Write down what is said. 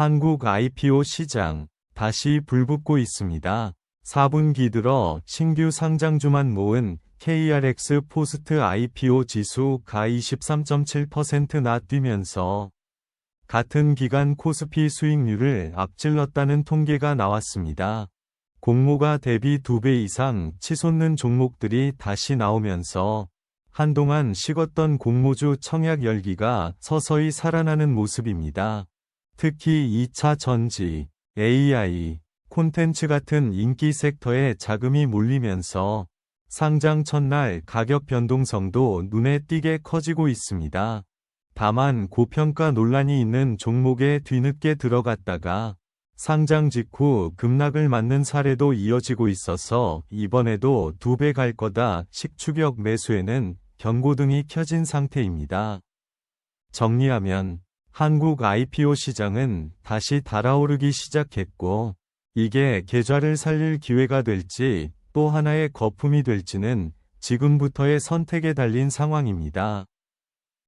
한국 IPO 시장 다시 불붙고 있습니다. 4분기 들어 신규 상장주만 모은 KRX 포스트 IPO 지수가 23.7%나 뛰면서 같은 기간 코스피 수익률을 앞질렀다는 통계가 나왔습니다. 공모가 대비 2배 이상 치솟는 종목들이 다시 나오면서 한동안 식었던 공모주 청약 열기가 서서히 살아나는 모습입니다. 특히 2차 전지, AI, 콘텐츠 같은 인기 섹터에 자금이 몰리면서 상장 첫날 가격 변동성도 눈에 띄게 커지고 있습니다. 다만 고평가 논란이 있는 종목에 뒤늦게 들어갔다가 상장 직후 급락을 맞는 사례도 이어지고 있어서 이번에도 두 배 갈 거다 식추격 매수에는 경고등이 켜진 상태입니다. 정리하면 한국 IPO 시장은 다시 달아오르기 시작했고 이게 계좌를 살릴 기회가 될지 또 하나의 거품이 될지는 지금부터의 선택에 달린 상황입니다.